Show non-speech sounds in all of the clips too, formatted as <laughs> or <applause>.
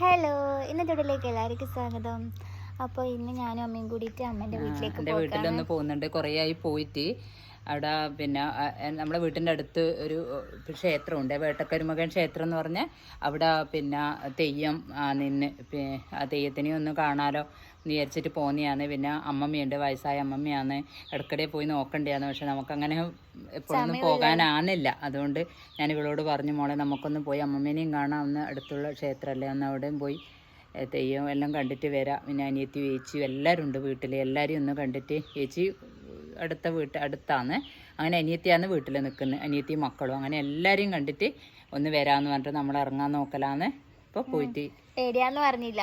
Hello ഇന്നത്തെ വീട്ടിലേക്ക് എല്ലാവർക്കും സ്വാഗതം. അപ്പോൾ ഇന്ന് ഞാനും അമ്മയും കൂടിയിട്ട് അമ്മേന്റെ വീട്ടിലേക്ക് എന്റെ വീട്ടിലൊന്ന് പോകുന്നുണ്ട്. കുറേ ആയി പോയിട്ട് അവിടെ പിന്നെ നമ്മുടെ വീട്ടിന്റെ അടുത്ത് ഒരു ക്ഷേത്രമുണ്ട്. വേട്ടക്കരുമകൻ ക്ഷേത്രം എന്ന് പറഞ്ഞാൽ അവിടെ പിന്നെ തെയ്യം നിന്ന് ആ തെയ്യത്തിനെ ഒന്ന് കാണാലോ വിചാരിച്ചിട്ട് പോന്നെയാണ്. പിന്നെ അമ്മമ്മയുണ്ട് വയസ്സായ അമ്മമ്മയാണ്. ഇടയ്ക്കിടെ പോയി നോക്കണ്ടേന്ന് പക്ഷെ നമുക്കങ്ങനെ എപ്പോഴൊന്നും പോകാനാണില്ല അതുകൊണ്ട് ഞാൻ ഇവളോട് പറഞ്ഞു മോളെ നമുക്കൊന്ന് പോയി അമ്മമ്മേനെയും കാണാം. ഒന്ന് അടുത്തുള്ള ക്ഷേത്രമല്ലേ ഒന്ന് അവിടെയും പോയി തെയ്യം എല്ലാം കണ്ടിട്ട് വരാം. പിന്നെ അനിയത്തി ചേച്ചി എല്ലാവരും ഉണ്ട് വീട്ടിൽ എല്ലാവരും ഒന്ന് കണ്ടിട്ട് ചേച്ചി അടുത്ത വീട്ട് അടുത്താണ്. അങ്ങനെ അനിയത്തിയാണ് വീട്ടിൽ നിൽക്കുന്നത് അനിയത്തി മക്കളും. അങ്ങനെ എല്ലാവരെയും കണ്ടിട്ട് ഒന്ന് വരാമെന്ന് പറഞ്ഞിട്ട് നമ്മൾ ഇറങ്ങാൻ നോക്കലാന്ന് ഇപ്പോൾ പോയിട്ട്. പേടിയാന്ന് പറഞ്ഞില്ല.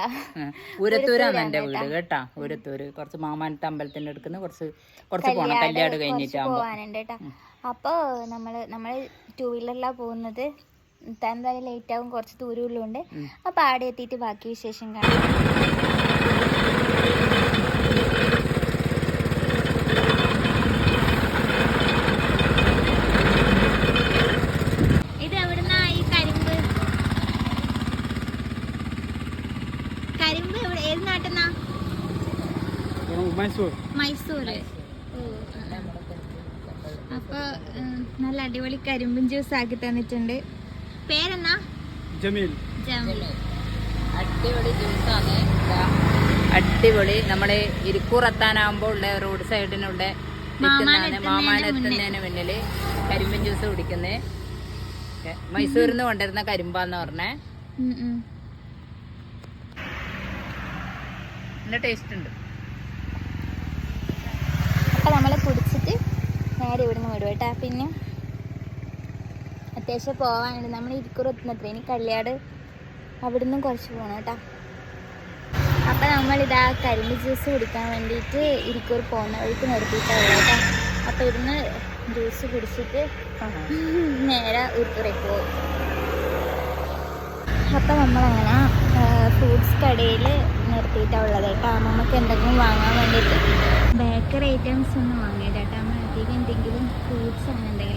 ഉരത്തൂരാണ് എന്റെ വീട് കേട്ടാ. ഉരത്തൂര് കുറച്ച് മാമാനത്തെ അമ്പലത്തിന്റെ അടുക്കുന്ന കുറച്ച് കുറച്ച് പോണം കല്യാട് കഴിഞ്ഞിട്ടാ അപ്പൊ നമ്മൾ നമ്മൾ ടൂ വീലറിലാ പോകുന്നത്. തന്നെ എന്തായാലും ലേറ്റ് ആവും കുറച്ച് ദൂരമുള്ളതുകൊണ്ട് അപ്പൊ ആടെ എത്തിയിട്ട് ബാക്കി വിശേഷം കാണാം ഇത് എവിടുന്നാ ഈ കരിമ്പ് കരിമ്പ് എവിടെ ഏത് നാട്ടിന്നാ മൈസൂർ മൈസൂർ അപ്പോൾ നല്ല അടിപൊളി കരിമ്പും ജ്യൂസ് ആക്കി തന്നിട്ടുണ്ട്. പേരെന്നാ? ജമീൽ. ജമീൽ. അടിപൊളി ജ്യൂസാണ്. അടിപൊളി. നമ്മൾ ഇരിക്കൂറെത്താനാകുമ്പോൾ ഉള്ള റോഡ് സൈഡിനുള്ള മാമാനെത്തുന്നതിന് മുന്നിൽ കരിമ്പൻ ജ്യൂസ് കുടിക്കുന്നത് മൈസൂരിൽ നിന്ന് കൊണ്ടുവരുന്ന കരിമ്പാന്ന് പറഞ്ഞേ. നല്ല ടേസ്റ്റ് ഉണ്ട്. അപ്പോൾ നമ്മൾ കുടിച്ചിട്ട് നേരെ ഇവിടുന്ന് വിടും കേട്ടോ. പിന്നെ അത്യാവശ്യം പോകാനുണ്ട് നമ്മൾ ഇരിക്കൂർ എത്തുന്നത്ര ഇനി കല്യാട് അവിടുന്ന് കുറച്ച് പോകണം കേട്ടോ. അപ്പം നമ്മളിതാ കരിമ്പ് ജ്യൂസ് കുടിക്കാൻ വേണ്ടിയിട്ട് ഇരിക്കൂർ പോകുന്ന വഴിക്ക് നിർത്തിയിട്ടാണ് കേട്ടോ. അപ്പോൾ ഇവിടുന്ന് ജ്യൂസ് കുടിച്ചിട്ട് നേരെ ഉരുത്തൂരേക്ക് പോകും അപ്പം നമ്മളങ്ങനെ ഫ്രൂട്ട്സ് കടയിൽ നിർത്തിയിട്ടാണ് ഉള്ളത് കേട്ടോ. നമുക്ക് എന്തെങ്കിലും വാങ്ങാൻ വേണ്ടിയിട്ട്. ബേക്കറി ഐറ്റംസ് ഒന്നും വാങ്ങിയിട്ടാട്ടോ നമ്മൾ അധികം എന്തെങ്കിലും ഫ്രൂട്ട്സ് അങ്ങനെ എന്തെങ്കിലും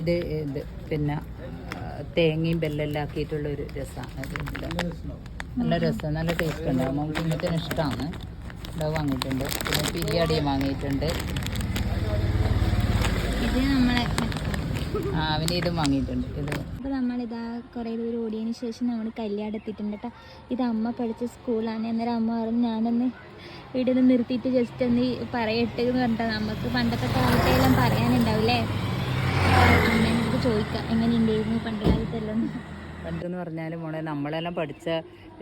ഇത് ഇത് പിന്നെ തേങ്ങയും ബെല്ലെല്ലാം ആക്കിയിട്ടുള്ള ഒരു രസമാണ്. നല്ല രസം നല്ല ടേസ്റ്റ് ഉണ്ട്. നമുക്ക് ഇന്നത്തിന് ഇഷ്ടമാണ് ഇത് വാങ്ങിയിട്ടുണ്ട്. പിന്നെ പിരിയാടിയും വാങ്ങിയിട്ടുണ്ട്. ഇത് നമ്മളെ ആ അവന് ഇതും വാങ്ങിയിട്ടുണ്ട്. ഇത് അപ്പോൾ നമ്മളിതാ കുറേ ദൂരം ഓടിയതിന് ശേഷം നമ്മൾ കല്യാണം എത്തിയിട്ടുണ്ട് കേട്ടോ ഇത് അമ്മ പഠിച്ച സ്കൂളാണ്. അന്നേരം അമ്മ പറഞ്ഞു ഞാനൊന്ന് ഇവിടെ നിർത്തിയിട്ട് ജസ്റ്റ് ഒന്ന് പറയട്ടെ എന്ന് പറഞ്ഞിട്ടാ. നമുക്ക് പണ്ടത്തെ കാലത്തെല്ലാം പറയാനുണ്ടാവില്ലേ? ചോദിക്കാം. എങ്ങനെയുണ്ടായിരുന്നു പണ്ട് കാലത്തെല്ലാം? പണ്ടെന്ന് പറഞ്ഞാൽ മോളെ നമ്മളെല്ലാം പഠിച്ച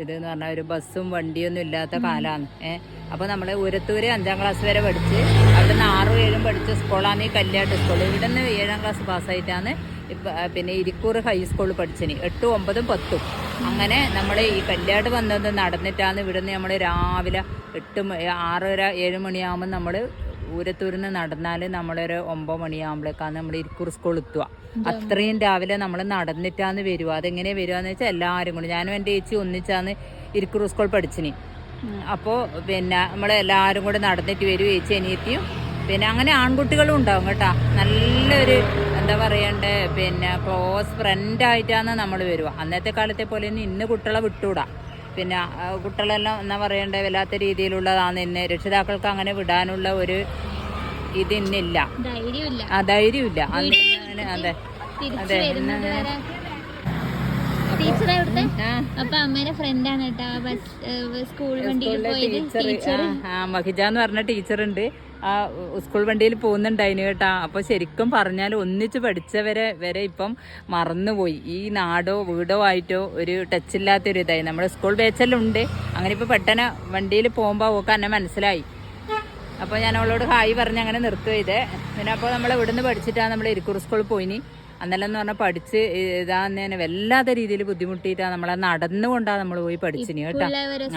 ഇത് എന്ന് പറഞ്ഞാൽ ഒരു ബസ്സും വണ്ടിയൊന്നും ഇല്ലാത്ത കാലാണ്. ഏഹ് അപ്പോൾ നമ്മൾ ഉരത്തൂര് അഞ്ചാം ക്ലാസ് വരെ പഠിച്ച് അവിടുന്ന് ആറും ഏഴും പഠിച്ച സ്കൂളാണ് ഈ കല്യാട്ട് സ്കൂൾ. ഇവിടെ നിന്ന് ഏഴാം ക്ലാസ് പാസ്സായിട്ടാണ് ഇപ്പൊ പിന്നെ ഇരിക്കൂർ ഹൈസ്കൂളിൽ പഠിച്ചിന്. എട്ടും ഒമ്പതും പത്തും. അങ്ങനെ നമ്മൾ ഈ കല്യാട്ട് വന്നത് നടന്നിട്ടാണ് ഇവിടുന്ന് നമ്മൾ രാവിലെ എട്ട് ആറര ഏഴ് മണിയാകുമ്പോൾ നമ്മൾ ഊരത്തൂരിൽ നിന്ന് നടന്നാൽ നമ്മളൊരു ഒമ്പത് മണിയാകുമ്പോഴേക്കാണ് നമ്മൾ ഇരിക്കൂർ സ്കൂൾ എത്തുക അത്രയും രാവിലെ നമ്മൾ നടന്നിട്ടാന്ന് വരുക. അതെങ്ങനെ വരുവാന്ന് വെച്ചാൽ എല്ലാവരും കൂടി. ഞാനും എന്റെ ചേച്ചി ഒന്നിച്ചാന്ന് ഇരിക്കൂർ സ്കൂൾ പഠിച്ചിനി. അപ്പോൾ പിന്നെ നമ്മൾ എല്ലാവരും കൂടെ നടന്നിട്ട് വരും ചേച്ചി അനിയത്തിയും പിന്നെ അങ്ങനെ ആൺകുട്ടികളും ഉണ്ടാവും കേട്ടോ. നല്ലൊരു എന്താ പറയണ്ടേ? പിന്നെ ക്ലോസ് ഫ്രണ്ടായിട്ടാണ് നമ്മൾ വരിക അന്നത്തെ കാലത്തെ പോലെ ഇന്ന് കുട്ടികളെ വിട്ടുകൂടാ പിന്നെ കുട്ടികളെല്ലാം എന്നാ പറയണ്ടേ വല്ലാത്ത രീതിയിലുള്ളതാണ് ഇന്ന്. രക്ഷിതാക്കൾക്ക് അങ്ങനെ വിടാനുള്ള ഒരു ഇത് ഇന്നില്ല. ആ ധൈര്യമില്ല. അതെ. അതെ, ടീച്ചർ ആ. അപ്പൊ അമ്മേടെ ഫ്രണ്ടാണ് കേട്ടോ. ബസ് സ്കൂൾ വണ്ടിയിൽ പോയത് ടീച്ചർ ടീച്ചർ ആ മഹിജ എന്ന് പറഞ്ഞ ടീച്ചറുണ്ട്. ആ സ്കൂൾ വണ്ടിയിൽ പോകുന്നുണ്ടായിന് കേട്ടാ. അപ്പൊ ശരിക്കും പറഞ്ഞാൽ ഒന്നിച്ച് പഠിച്ചവരെ വരെ ഇപ്പം മറന്നുപോയി. ഈ നാടോ വീടോ ആയിട്ടോ ഒരു ടച്ച് ടച്ചില്ലാത്തൊരു ഇതായി. നമ്മുടെ സ്കൂൾ ബാച്ചെല്ലാം അങ്ങനെ ഇപ്പൊ പെട്ടെന്ന് വണ്ടിയിൽ പോകുമ്പോൾ ഓക്കെ എന്നെ മനസ്സിലായി. അപ്പോൾ ഞാൻ അവളോട് ഹായ് പറഞ്ഞ് അങ്ങനെ നിർത്തുക ചെയ്തേ പിന്നെ അപ്പോൾ നമ്മൾ ഇവിടുന്ന് പഠിച്ചിട്ടാണ് നമ്മൾ ഇരിക്കൂർ സ്കൂളിൽ പോയിനി. അന്നെല്ലാം എന്ന് പറഞ്ഞാൽ പഠിച്ച് ഇതാന്നേനെ വല്ലാത്ത രീതിയിൽ ബുദ്ധിമുട്ടിയിട്ടാ നമ്മളെ നടന്നുകൊണ്ടാ നമ്മൾ പോയി പഠിച്ചിനി കേട്ടോ.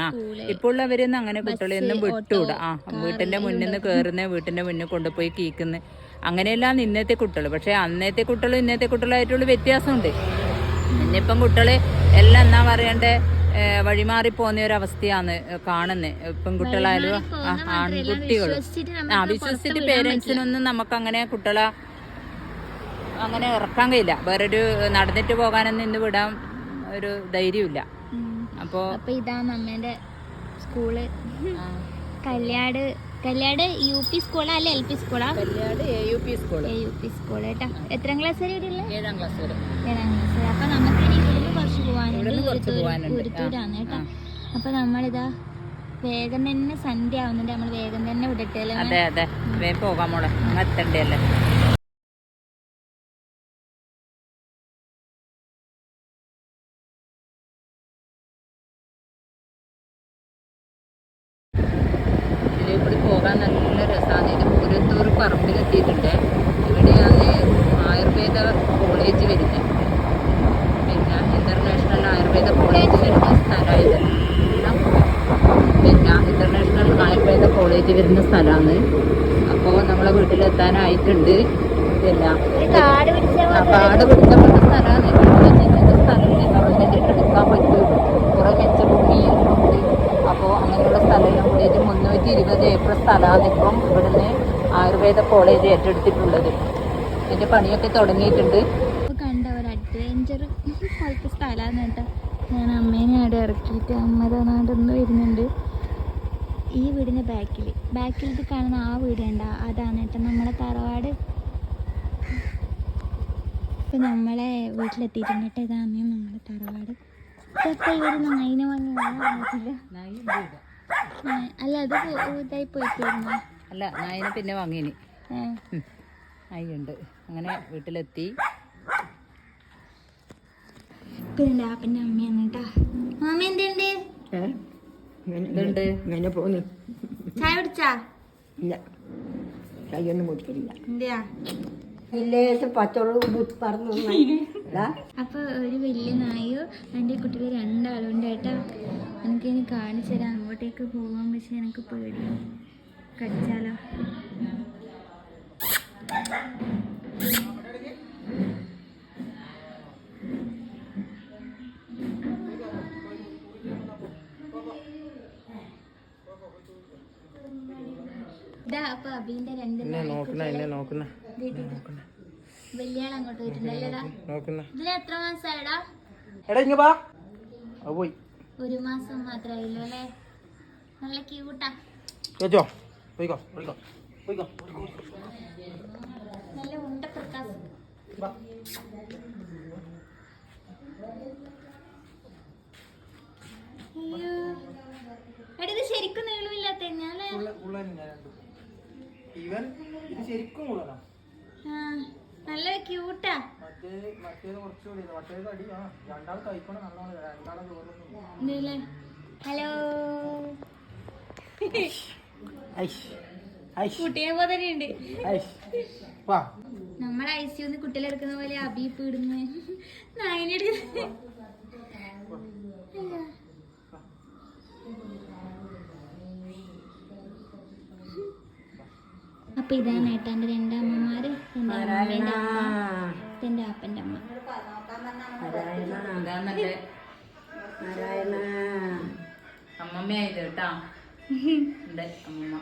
ആ ഇപ്പോൾ ഉള്ളവരൊന്നും അങ്ങനെ കുട്ടികളെയൊന്നും വിട്ടുകൂടാ ആ വീട്ടിന്റെ മുന്നിൽ നിന്ന് കയറുന്ന വീട്ടിന്റെ മുന്നിൽ കൊണ്ടുപോയി കീക്കുന്ന. അങ്ങനെയെല്ലാം ഇന്നത്തെ കുട്ടികൾ പക്ഷെ അന്നത്തെ കുട്ടികളും ഇന്നത്തെ കുട്ടികളായിട്ടുള്ള വ്യത്യാസമുണ്ട്. ഇന്നിപ്പം കുട്ടികൾ എല്ലാം എന്നാ പറയണ്ടേ വഴിമാറി പോകുന്ന ഒരു അവസ്ഥയാണ് കാണുന്നത് പെൺകുട്ടികളായാലും ആൺകുട്ടികളും. ആ വിശ്വസിച്ചിട്ട് പേരൻസിനൊന്നും നമുക്ക് അങ്ങനെ കുട്ടികളെ അങ്ങനെ ഇറക്കാൻ കഴിയില്ല. വേറൊരു നടന്നിട്ട് പോകാനൊന്നും ഇന്ന് വിടാൻ ഒരു ധൈര്യമില്ല അപ്പോ ഇതാണ് അമ്മേന്റെ school. Kalyad Kalyad U P സ്കൂളാ അല്ലെ എൽ പി സ്കൂളാ? Kalyad A U P school A U P school കേട്ടാ. എത്രാം ക്ലാസ് വരെ ഇവിടെ ഏഴാം ക്ലാസ് വരെ. ഏഴാം ക്ലാസ് വരെ. അപ്പൊ നമുക്ക് ഇനി ഇവിടുന്ന് കുറച്ച് പോകാനുണ്ട് ഗുരുത്തൂരാണ് കേട്ടോ. അപ്പൊ നമ്മളിതാ വേഗം തന്നെ സന്ധ്യ ആവുന്നുണ്ട്. നമ്മൾ വേഗം തന്നെ വിടട്ടെ അല്ലേ അതെ അതെ. പോകാൻ മോളെ. എത്തണ്ടേ അല്ലേ? ഇതിലേക്കൂടി പോകാൻ നല്ല രസമാണ് ഇത് പൂരത്തൂർ പറമ്പിലെത്തിയിട്ടുണ്ട്. ഇവിടെയാണ് ആയുർവേദ കോളേജ് വരുന്നത്. പിന്നെ ഇന്റർനാഷണൽ ആയുർവേദ കോളേജ് വരുന്ന സ്ഥലമായത്. പിന്നെ ഇന്റർനാഷണൽ ആയുർവേദ കോളേജ് വരുന്ന സ്ഥലമാണ്. അപ്പോൾ നമ്മളെ വീട്ടിലെത്താനായിട്ടുണ്ട്. പിന്നെ കാട് ആ കാട് പിടിച്ച സ്ഥലമാണ് ഇങ്ങനത്തെ സ്ഥലം ഗവൺമെന്റിന് എടുക്കാൻ പറ്റും കുറെ മെച്ചഭൂമി ഉണ്ട് അപ്പോൾ അങ്ങനെയുള്ള സ്ഥലമെല്ലാം കൂടിയിട്ട് മുന്നൂറ്റി ഇരുപത് ഏക്കർ സ്ഥലമാണ് ഇപ്പം ഇവിടുന്ന് ആയുർവേദ കോളേജ് ഏറ്റെടുത്തിട്ടുള്ളത്. ഇതിന്റെ പണിയൊക്കെ തുടങ്ങിയിട്ടുണ്ട്. ഇപ്പൊ കണ്ട ഒരു അഡ്വഞ്ചർ പോലത്തെ സ്ഥലമാണ് കേട്ടോ. ഞാൻ അമ്മേനെ അവിടെ ഇറക്കിയിട്ട് അമ്മ തന്നാണ്ടൊന്ന് വരുന്നുണ്ട്. ഈ വീടിന്റെ ബാക്കിൽ ബാക്കിൽ ഇത് കാണുന്ന ആ വീട് കണ്ട. അതാണ് കേട്ടോ നമ്മളെ തറവാട്. ഇപ്പം നമ്മളെ വീട്ടിലെത്തിയിട്ടുണ്ട് കേട്ടോ. ഇതാ അമ്മയും നമ്മളെ തറവാട്. ഇതൊക്കെ ഇവർ നായിനെ വാങ്ങി അല്ല അത് ഇതായി പോയിട്ടില്ല. അല്ല നൈന പിന്നെ വാങ്ങിനി. നായിയുണ്ട് അങ്ങനെ വീട്ടിലെത്തി. പിന്നെ അപ്പന്റെ അമ്മയാണ് കേട്ടാ മാമ എന്തുണ്ട്? ഇതുണ്ട് ഇങ്ങനെ പോന്നു. ചായ കുടിച്ചാ? ഇല്ല. കൈയൊന്നും കുടിക്കില്ല എന്തെയാ? ലേശം പച്ചവെള്ളം ബുദ്ധി പറഞ്ഞു അപ്പൊ ഒരു വലിയ നായോ? എന്റെ കുട്ടികൾ രണ്ടാളുണ്ട് കേട്ടാ എനിക്ക് ഇനി കാണിച്ചു തരാം. അങ്ങോട്ടേക്ക് പോകാൻ പക്ഷെ എനിക്ക് പേടിയാണ് കടിച്ചാലോ? അബീന്റെ രണ്ട് വലിയ അങ്ങോട്ട് പോയിട്ടുണ്ടല്ലേടാ ഇതിന് എത്ര മാസമായടാ ഒരു മാസം മാത്രമായില്ലോ അല്ലേ? നല്ല ക്യൂട്ടാ നല്ല ഉണ്ട പ്രകാശം വാ അയ്യോ എടാ ഇത് ശരിക്കും നീളമില്ലാത്ത തന്നെയല്ലേ ഇവൻ ഇത് ശരിക്കും ഉള്ളതാ. നല്ല ക്യൂട്ടാ ഹലോ കുട്ടിയെ പോലെ ഉണ്ട് ഐഷ് വാ. നമ്മളെ ഐ സി ഒന്ന് കുട്ടികളെടുക്കുന്ന പോലെ അബീപ്പ് ഇടുന്നു നായനെടുക്കുന്ന അപ്പൊ ഇതാണ് ഏട്ടാ എന്റെ രണ്ടമ്മമാര് എന്റെ അമ്മേന്റെ അമ്മ അമ്മമ്മയായത് കേട്ടാ അമ്മമ്മ.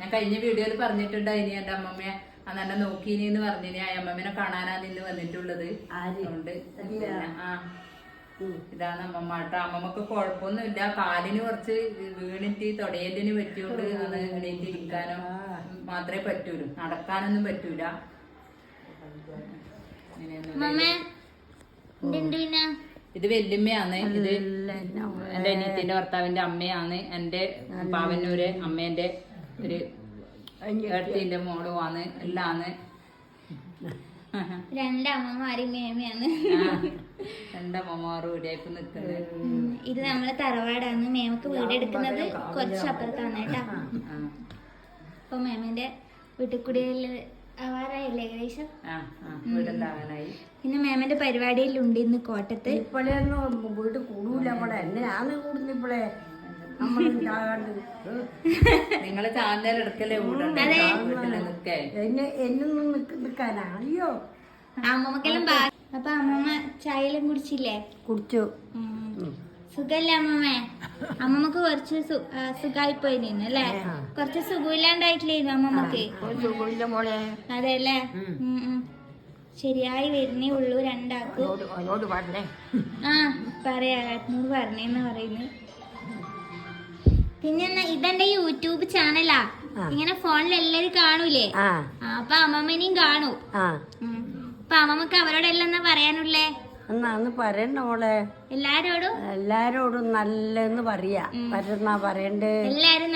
ഞാൻ കഴിഞ്ഞ വീഡിയോയിൽ പറഞ്ഞിട്ടുണ്ടായിനി എന്റെ അമ്മമ്മയെ. അന്ന് എന്നെ നോക്കീനി എന്ന് പറഞ്ഞിനി. ആ അമ്മമ്മനെ കാണാനാ നിന്ന് വന്നിട്ടുള്ളത്. അതുകൊണ്ട് ആ. ഇതാണ് അമ്മമ്മ കേട്ടോ അമ്മമ്മക്ക് കുഴപ്പമൊന്നുമില്ല. കാലിന് കുറച്ച് വീണിട്ട് തൊടയലിന് പറ്റിയോണ്ട് അത് എണീറ്റ് ഇരിക്കാനോ മാത്രമേ പറ്റൂലൂ. നടക്കാനൊന്നും പറ്റൂല. ഇത് വല്യമ്മയാണ്. ഇത് എന്റെ അനിയത്തിന്റെ ഭർത്താവിന്റെ അമ്മയാണ്. എന്റെ പാവന്നൂര് അമ്മേന്റെ ഒരു ഏട്ടത്തിന്റെ മോളുമാണ്. എല്ലാന്ന് രണ്ടമ്മമാരും മേമയാണ്. രണ്ടമ്മമാരും ഇവിടേക്ക് നിൽക്കുന്നത് ഇത് നമ്മളെ തറവാടാണ്. മേമക്ക് വീട് എടുക്കുന്നത് കുറച്ച് അപ്പുറത്താണ് കേട്ടാ. അപ്പൊ മേമന്റെ വീട്ടിൽ കൂടിയുള്ള ആവാറായില്ലേ ഏകദേശം? പിന്നെ മേമന്റെ പരിപാടിയിലുണ്ട് ഇന്ന് കോട്ടത്ത്. ഇപ്പോഴൊന്നും വീട് കൂടൂല. ഇവിടെ എന്നെയാണ് കൂടുന്ന ഇപ്പോഴേ? നമ്മളുണ്ടാകാണ്ട് <laughs> നിങ്ങൾ ചാനൽ എടുക്കലേ വീടുണ്ട് വീട്ടിൽ നിക്കേ. എന്നെ എന്നൊന്നും നിക്ക് നിൽക്കാനാ അയ്യോ അമ്മമ്മക്കെല്ലാം അപ്പൊ അമ്മമ്മ ചായയെല്ലാം കുടിച്ചില്ലേ? കുടിച്ചു. സുഖല്ലേ അമ്മമ്മേ? അമ്മമ്മക്ക് കുറച്ച് സുഖമായി പോയി സുഖായിപ്പോയി നിന്ന് അല്ലേ കുറച്ച് സുഖമില്ലാണ്ടായിട്ടില്ലായിരുന്നു അമ്മമ്മക്ക്? അതെ അല്ലേ. ശരിയായി വരുന്നേ ഉള്ളു രണ്ടാക്കും. ആ പറയാ പറഞ്ഞേന്ന് പറയുന്നു. പിന്നെ ഇതെന്റെ യൂട്യൂബ് ചാനലാ. ഇങ്ങനെ ഫോണിൽ എല്ലാരും കാണൂലേ? അപ്പൊ അമ്മമ്മനെയും കാണൂ. അപ്പൊ അമ്മമ്മക്ക് അവരോടെല്ലാം എന്നാ പറയാനുള്ളേ? എന്നാന്ന് പറയണ്ട മോളെ. എല്ലാരോടും? എല്ലാരോടും നല്ലെന്ന് പറയാ. പറ്റുന്ന പറയണ്ട്. എല്ലാരും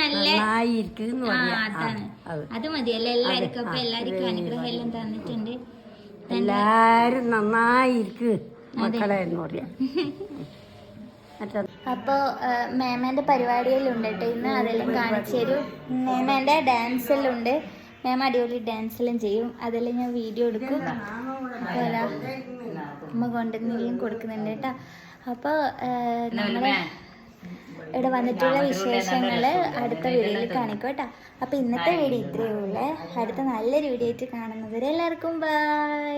ആ, അതാണ്. അത്. മതിയല്ലേ? എല്ലാവർക്കും അപ്പൊ എല്ലാവർക്കും അനുഗ്രഹം എല്ലാം തന്നിട്ടുണ്ട്. എല്ലാരും നന്നായിരിക്ക് മക്കളെ എന്ന് പറയാ. <laughs> അപ്പോൾ മേമേന്റെ പരിപാടിയിലുണ്ട് കേട്ടോ ഇന്ന്. അതെല്ലാം കാണിച്ചു തരും. മേമേന്റെ ഡാൻസ് എല്ലാം ഉണ്ട് മേമ അടിപൊളി ഡാൻസ് എല്ലാം ചെയ്യും. അതെല്ലാം ഞാൻ വീഡിയോ എടുക്കും. അമ്മ കൊണ്ടുവന്നെങ്കിലും കൊടുക്കുന്നുണ്ട് കേട്ടോ. അപ്പോൾ നമ്മുടെ ഇവിടെ വന്നിട്ടുള്ള വിശേഷങ്ങൾ അടുത്ത വീഡിയോയിൽ കാണിക്കും കേട്ടോ. അപ്പോൾ ഇന്നത്തെ വീഡിയോ ഇത്രയേ ഉള്ളേ. അടുത്ത നല്ലൊരു വീഡിയോ ആയിട്ട് കാണുന്നത് വരെ എല്ലാവർക്കും ബൈ